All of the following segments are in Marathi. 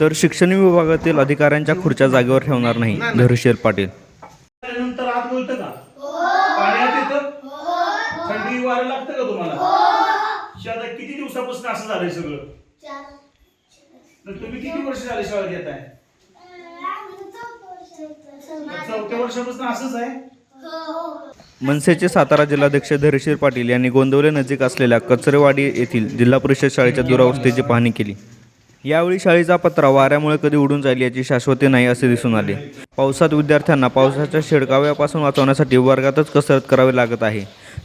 तर शिक्षण विभागातील अधिकाऱ्यांच्या खुर्च्या जागेवर ठेवणार नाही. धैर्यशील पाटील. नंतर आत मिळतं का? पाण्यात येतं थंडी वारं लागतं का तुम्हाला? शाळा किती दिवसापासून असं झालंय सगळं? तर तुम्ही किती वर्ष झाले आहे? चौथ्या वर्षापासून असंच आहे? मनसेचे सातारा जिल्हाध्यक्ष धैर्यशील पाटील यांनी गोंदवले नजीक असलेल्या कचरेवाडी येथील जिल्हा परिषद शाळेच्या दुरावस्थेची पाहणी केली. यावेळी शाळेचा पत्रा वाऱ्यामुळे कधी उडून जाईल याची शाश्वती नाही असे दिसून आले. पावसात विद्यार्थ्यांना पावसाच्या शिडकाव्यापासून वाचवण्यासाठी वर्गातच कसरत करावी लागत आहे.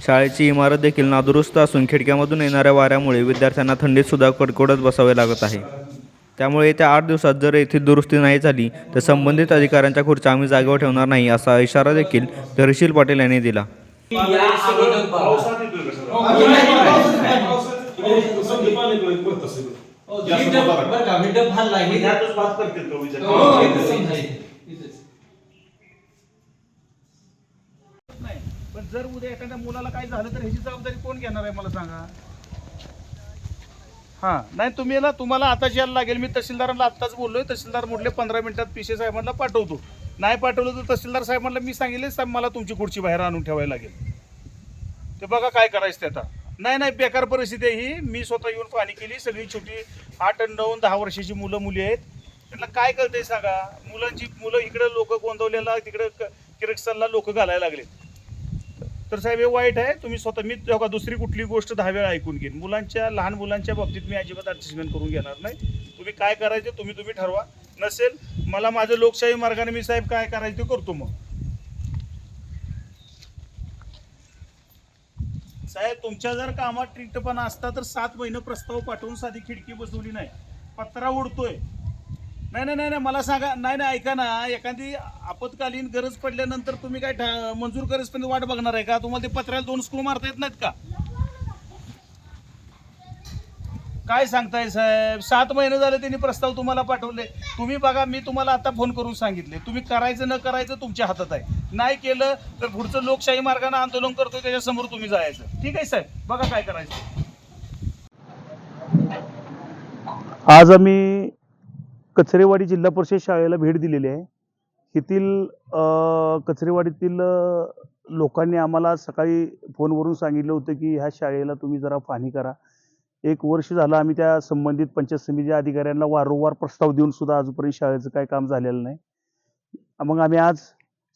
शाळेची इमारत देखील नादुरुस्त असून खिडक्यामधून येणाऱ्या वाऱ्यामुळे विद्यार्थ्यांना थंडीत सुद्धा कडकडत बसावे लागत आहे. त्यामुळे येत्या आठ दिवसात जर येथे दुरुस्ती नाही झाली तर संबंधित अधिकाऱ्यांच्या खुर्च्या आम्ही जागेवर ठेवणार नाही असा इशारा देखील धैर्यशील पाटील यांनी दिला. पावसात बरं का हल्ला हे ह्यातच बात करतील तो विचार. हो, इथं समजा इथे. इथंच. नाही पण जर उद्या एखाद्या मुलाला काय झालं तर ह्याची जबाबदारी कोण घेणार आहे मला सांगा? हा नाही तुम्ही ना तुम्हाला आताच यायला लागेल. मी तहसीलदारांना आत्ताच बोललोय. तहसीलदार म्हटले पंधरा मिनिटात पिशे साहेबांना पाठवतो. नाही पाठवलं तर तहसीलदार साहेबांना मी सांगितले साहेब मला तुमची खुर्ची बाहेर आणून ठेवायला लागेल. ते बघा काय करायचं ते आता. नाही नाही बेकार परिस्थिती आहे ही. मी स्वतः येऊन पाहणी केली. सगळी छोटी आठ नऊ दहा वर्षाची मुलं मुली आहेत. त्यांना काय कळतंय सांगा? मुलांची मुलं इकडे लोक गोंदवलेला तिकडे किरक्सनला लोक घालायला लागले तर साहेब हे वाईट आहे. तुम्ही स्वतः मी का दुसरी कुठली गोष्ट दहा वेळा ऐकून घेईन. मुलांच्या लहान मुलांच्या बाबतीत मी अजिबात ॲडजस्टमेंट करून घेणार नाही. तुम्ही काय करायचं तुम्ही तुम्ही ठरवा. नसेल मला माझं लोकशाही मार्गाने मी साहेब काय करायचं ते करतो मग. साहेब तुमच्या जर कामात ट्रिक्टपणा असता तर सात महिने प्रस्ताव पाठवून साधी खिडकी बसवली नाही. पत्रा उडतोय. नाही नाही नाही नाही मला सांगा नाही नाही ऐका ना एखादी आपत्कालीन गरज पडल्यानंतर तुम्ही काय मंजूर करेसपर्यंत वाट बघणार आहे का? तुम्हाला ते पत्र्याला दोन स्क्रू मारता येत नाहीत का? काय सांगताय साहेब? सात महिने झाले त्यांनी प्रस्ताव तुम्हाला पाठवले. तुम्ही बघा मी तुम्हाला आता फोन करून सांगितले. तुम्ही करायचं न करायचं तुमच्या हातात आहे. नाही केलं तर पुढचं लोकशाही मार्गाने आंदोलन करतोय त्याच्यासमोर तुम्ही जायचं. ठीक आहे साहेब? बघा काय करायचं. आज आम्ही कचरेवाडी जिल्हा परिषद शाळेला भेट दिलेली आहे. येथील कचरेवाडीतील लोकांनी आम्हाला सकाळी फोनवरून सांगितलं होतं की ह्या शाळेला तुम्ही जरा पाहणी करा. एक वर्ष झालं आम्ही त्या संबंधित पंचायत समिती अधिकाऱ्यांना वारंवार प्रस्ताव देऊन सुद्धा अजूनपर्यंत शाळेचं काय काम झालेलं नाही. मग आम्ही आज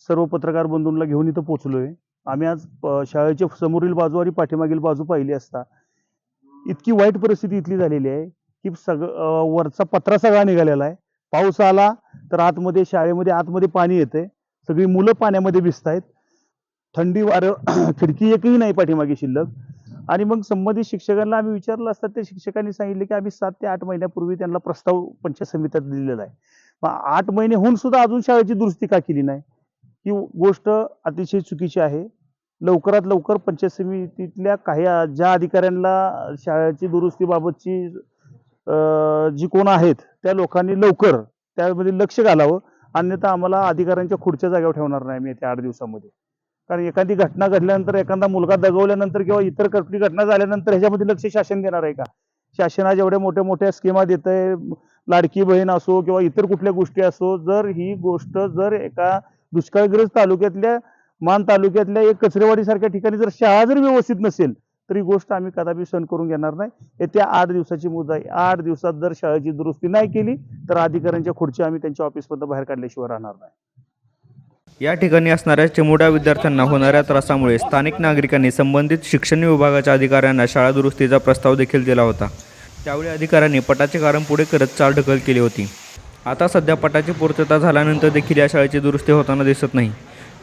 सर्व पत्रकार बंधूंना घेऊन इथं पोचलोय आम्ही आज शाळेच्या समोरील बाजू आणि पाठीमागील बाजू पाहिली असता इतकी वाईट परिस्थिती इथली झालेली आहे की सग वरचा पत्रा सगळा निघालेला आहे. पाऊस आला तर आतमध्ये शाळेमध्ये आतमध्ये पाणी येते सगळी मुलं पाण्यामध्ये भिजत आहेत थंडी वारं खिडकी एकही नाही पाठीमागे शिल्लक. आणि मग संबंधित शिक्षकांना आम्ही विचारलं असता त्या शिक्षकांनी सांगितले की आम्ही सात ते आठ महिन्यापूर्वी त्यांना प्रस्ताव पंचायत समित्यात दिलेला आहे. मग आठ महिने होऊन सुद्धा अजून शाळेची दुरुस्ती का केली नाही? ही गोष्ट अतिशय चुकीची आहे. लवकरात लवकर पंचायत समितीतल्या काही ज्या अधिकाऱ्यांना शाळेची दुरुस्तीबाबतची जी कोण आहेत त्या लोकांनी लवकर त्यामध्ये लक्ष घालावं. अन्यथा आम्हाला अधिकाऱ्यांच्या खुर्च्या जागेवर ठेवणार नाही मी येत्या आठ दिवसामध्ये. कारण एखादी घटना घडल्यानंतर एखादा मुलगा दगवल्यानंतर किंवा इतर कुठली घटना झाल्यानंतर ह्याच्यामध्ये लक्ष शासन देणार आहे का? शासना जेवढ्या मोठ्या मोठ्या स्कीमा देत आहे लाडकी बहीण असो किंवा इतर कुठल्या गोष्टी असो जर ही गोष्ट जर एका दुष्काळग्रस्त तालुक्यातल्या मान तालुक्यातल्या एक कचरेवाडीसारख्या ठिकाणी जर शाळा जर व्यवस्थित नसेल तर ही गोष्ट आम्ही कदापि सहन करून घेणार नाही. येत्या आठ दिवसाची मुदत आहे. आठ दिवसात जर शाळेची दुरुस्ती नाही केली तर अधिकाऱ्यांच्या खुर्ची आम्ही त्यांच्या ऑफिसमधून बाहेर काढल्याशिवाय राहणार नाही. या ठिकाणी असणाऱ्या चिमुड्या विद्यार्थ्यांना होणाऱ्या त्रासामुळे स्थानिक नागरिकांनी संबंधित शिक्षण विभागाच्या अधिकाऱ्यांना शाळा दुरुस्तीचा प्रस्ताव देखील दिला होता. त्यावेळी अधिकाऱ्यांनी पटाचे कारण पुढे करत चाल ढकल केली होती. आता सध्या पटाची पूर्तता झाल्यानंतर देखील या शाळेची दुरुस्ती होताना दिसत नाही.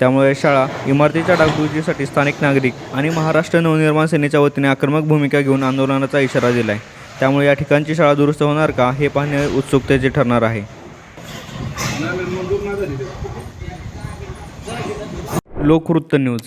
त्यामुळे शाळा इमारतीच्या डागडुजीसाठी स्थानिक नागरिक आणि महाराष्ट्र नवनिर्माण सेनेच्या वतीने आक्रमक भूमिका घेऊन आंदोलनाचा इशारा दिला आहे त्यामुळे या ठिकाणची शाळा दुरुस्त होणार का हे पाहणे उत्सुकतेचे ठरणार आहे. लोकवृत्त न्यूज.